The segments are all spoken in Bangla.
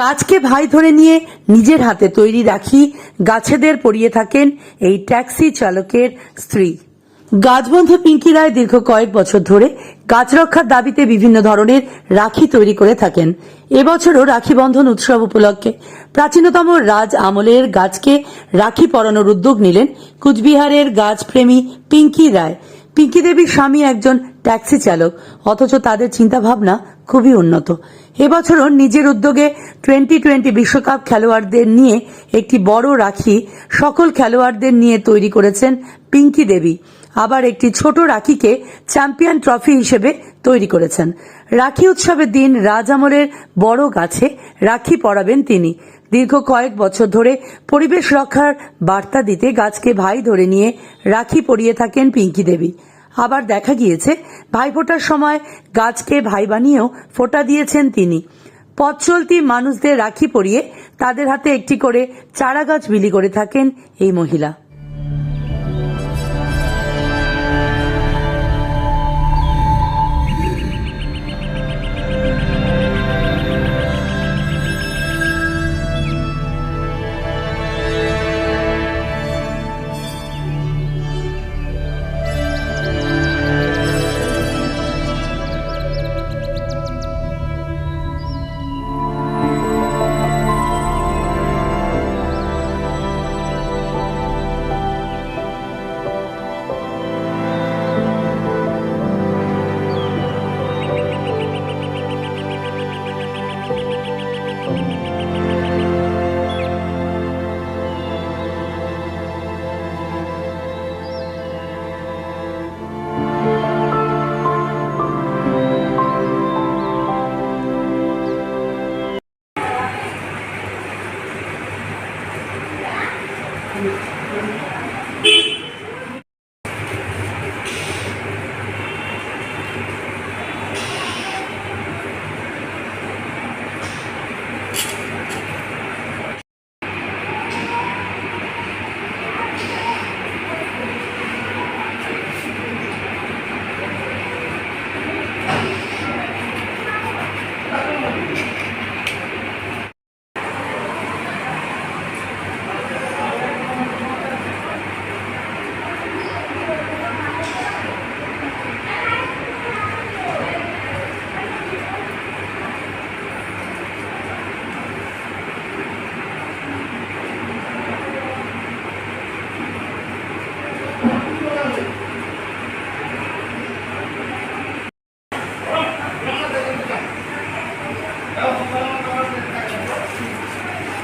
গাছকে ভাই ধরে নিয়ে নিজের হাতে তৈরি রাখি। গাছেদের পরিয়ে থাকেন এই ট্যাক্সি চালকের স্ত্রী। গাছবন্ধু পিঙ্কি রায় দীর্ঘ কয়েক বছর ধরে গাছ রক্ষার দাবিতে বিভিন্ন ধরনের রাখি তৈরি করে থাকেন। এবছরও রাখি বন্ধন উৎসব উপলক্ষে প্রাচীনতম রাজ আমলের গাছকে রাখি পরানোর উদ্যোগ নিলেন কুচবিহারের গাছপ্রেমী পিঙ্কি রায়। পিঙ্কি দেবীর স্বামী একজন ট্যাক্সি চালক, অথচ তাদের চিন্তাভাবনা খুবই উন্নত। এবছরও নিজের উদ্যোগে টোয়েন্টি টোয়েন্টি বিশ্বকাপ খেলোয়াড়দের নিয়ে একটি বড় রাখি সকল খেলোয়াড়দের নিয়ে তৈরি করেছেন পিঙ্কি দেবী। আবার একটি ছোট রাখিকে চ্যাম্পিয়ন ট্রফি হিসেবে তৈরি করেছেন। রাখি উৎসবের দিন রাজ আমলের বড় গাছে রাখি পরাবেন তিনি। দীর্ঘ কয়েক বছর ধরে পরিবেশ রক্ষার বার্তা দিতে গাছকে ভাই ধরে নিয়ে রাখি পরিয়ে থাকেন পিঙ্কি দেবী। আবার দেখা গিয়েছে, ভাই ফোটার সময় গাছকে ভাই বানিয়েও ফোটা দিয়েছেন তিনি। পথ চলতি মানুষদের রাখি পরিয়ে তাদের হাতে একটি করে চারা গাছ বিলি করে থাকেন এই মহিলা।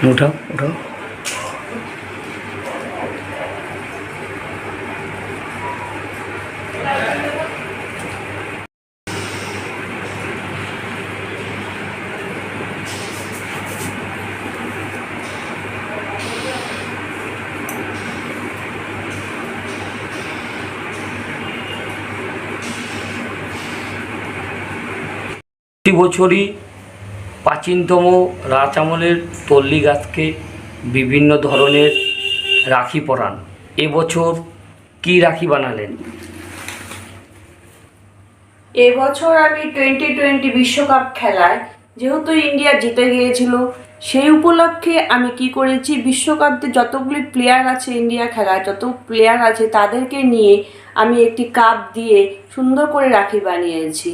উঠাও উঠাও প্রতি বছরই প্রাচীনতম রাজ আমলের তল্লি গাছকে বিভিন্ন ধরনের রাখি পরান। এবছর কি রাখি বানালেন? এবছর আমি টোয়েন্টি টোয়েন্টি বিশ্বকাপ খেলায় যেহেতু ইন্ডিয়া জিতে গিয়েছিল, সেই উপলক্ষে আমি কি করেছি, বিশ্বকাপে যতগুলি প্লেয়ার আছে ইন্ডিয়া খেলায়, যত প্লেয়ার আছে তাদেরকে নিয়ে আমি একটি কাপ দিয়ে সুন্দর করে রাখি বানিয়েছি।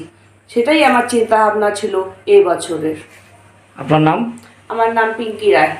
সেটাই আমার চিন্তা ভাবনা ছিল এই বছরের। আপনার নাম? আমার নাম পিঙ্কি রায়।